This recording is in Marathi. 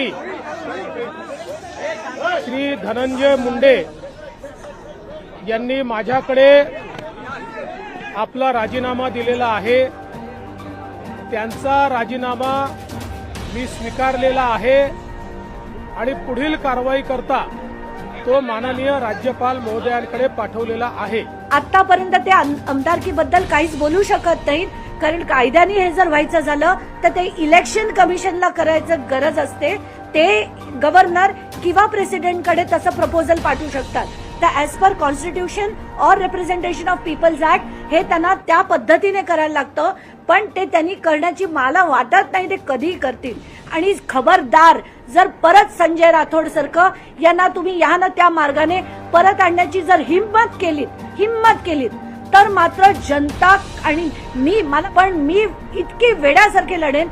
मंत्री श्री धनंजय मुंडे यांनी माझ्याकडे आपला राजीनामा दिलेला आहे. त्यांचा राजीनामा मी स्वीकारलेला आहे आणि पुढील कारवाई करता तो माननीय राज्यपाल महोदयांकडे पाठवलेला आहे. आतापर्यंत ते आमदारकीबद्दल काहीच बोलू शकत नाहीत. कारण कायद्याने हे जर व्हायचं झालं तर ते इलेक्शन कमिशनला करायचं गरज असते. ते गव्हर्नर किंवा प्रेसिडेंटकडे तसं प्रपोजल पाठवू शकतात. तर as per constitution or representation of people's act हे त्यांना त्या पद्धतीने करायला लागतं. पण ते त्यांनी करण्याची मला वाटत नाही ते कधी करतील. आणि खबरदार जर परत संजय राठोड सारखं यांना तुम्ही या ना त्या मार्गाने परत आणण्याची जर हिंमत केलीत हिंमत केलीत तर मात्र जनता आणि मी मला पण मी इतकी वेड्यासारखे लढेन